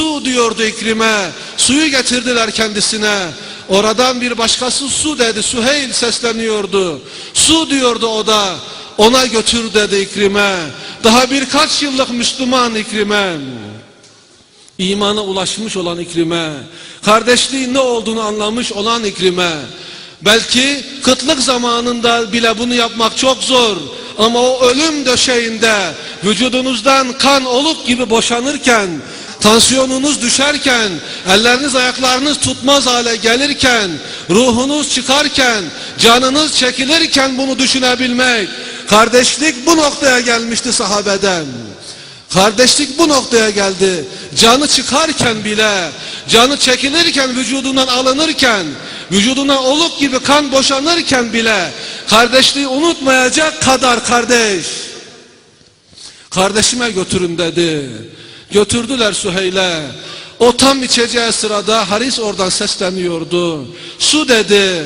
Su diyordu İkrim'e. Suyu getirdiler kendisine. Oradan bir başkası su dedi. Süheyl sesleniyordu. Su diyordu o da. Ona götür dedi İkrim'e. Daha birkaç yıllık Müslüman İkrim'e. İmana ulaşmış olan İkrim'e. Kardeşliğin ne olduğunu anlamış olan İkrim'e. Belki kıtlık zamanında bile bunu yapmak çok zor. Ama o ölüm döşeğinde vücudunuzdan kan oluk gibi boşanırken, tansiyonunuz düşerken, elleriniz ayaklarınız tutmaz hale gelirken, ruhunuz çıkarken, canınız çekilirken bunu düşünebilmek. Kardeşlik bu noktaya gelmişti sahabeden. Kardeşlik bu noktaya geldi. Canı çıkarken bile, canı çekilirken, vücudundan alınırken, vücuduna oluk gibi kan boşanırken bile kardeşliği unutmayacak kadar kardeş. Kardeşime götürün dedi. Götürdüler Süheyl'e. O tam içeceği sırada Haris oradan sesleniyordu. Su dedi.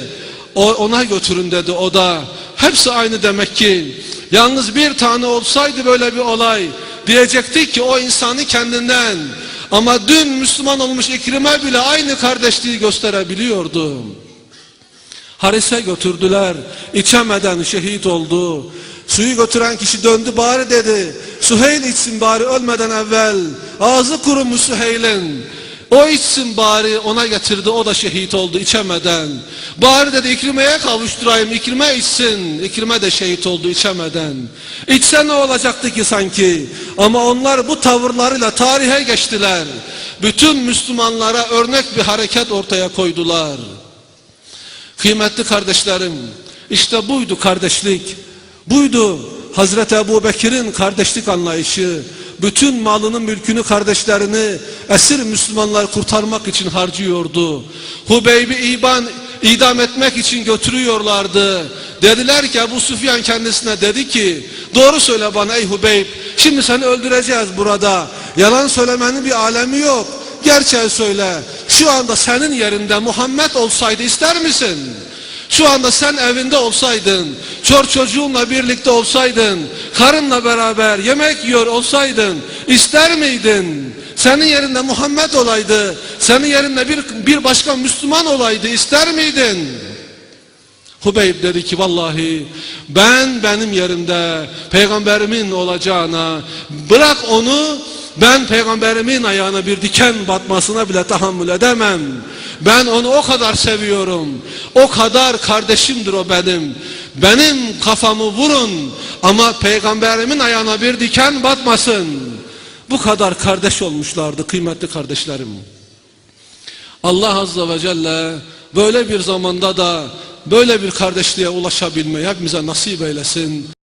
O, ona götürün dedi o da. Hepsi aynı demek ki. Yalnız bir tane olsaydı böyle bir olay diyecektik ki o insanı kendinden ama dün Müslüman olmuş İkrim'e bile aynı kardeşliği gösterebiliyordu. Haris'e götürdüler. içemeden şehit oldu. Suyu götüren kişi döndü bari dedi. Süheyl içsin bari ölmeden evvel. Ağzı kurumuş Süheyl'in. O içsin bari ona getirdi o da şehit oldu içemeden. Bari dedi İkrime'ye kavuşturayım İkrime içsin. İkrime de şehit oldu içemeden. İçse ne olacaktı ki sanki? Ama onlar bu tavırlarıyla tarihe geçtiler. Bütün Müslümanlara örnek bir hareket ortaya koydular. Kıymetli kardeşlerim, işte buydu kardeşlik. Buydu Hazreti Ebu Bekir'in kardeşlik anlayışı. Bütün malının mülkünü kardeşlerini esir Müslümanlar kurtarmak için harcıyordu. Hubeyb'i iban, idam etmek için götürüyorlardı. Dediler ki Ebu Süfyan kendisine dedi ki doğru söyle bana ey Hubeyb şimdi seni öldüreceğiz burada. Yalan söylemenin bir alemi yok. Gerçeği söyle. Şu anda senin yerinde Muhammed olsaydı ister misin? Şu anda sen evinde olsaydın, çor çocuğunla birlikte olsaydın, karınla beraber yemek yiyor olsaydın, ister miydin? Senin yerinde Muhammed olaydı, senin yerinde bir, bir başka Müslüman olaydı, ister miydin? Hubeyb dedi ki vallahi ben benim yerimde peygamberimin olacağına bırak onu ben peygamberimin ayağına bir diken batmasına bile tahammül edemem. Ben onu o kadar seviyorum. O kadar kardeşimdir o benim. Benim kafamı vurun ama peygamberimin ayağına bir diken batmasın. Bu kadar kardeş olmuşlardı kıymetli kardeşlerim. Allah Azze ve Celle böyle bir zamanda da böyle bir kardeşliğe ulaşabilmeyi hepimize nasip eylesin.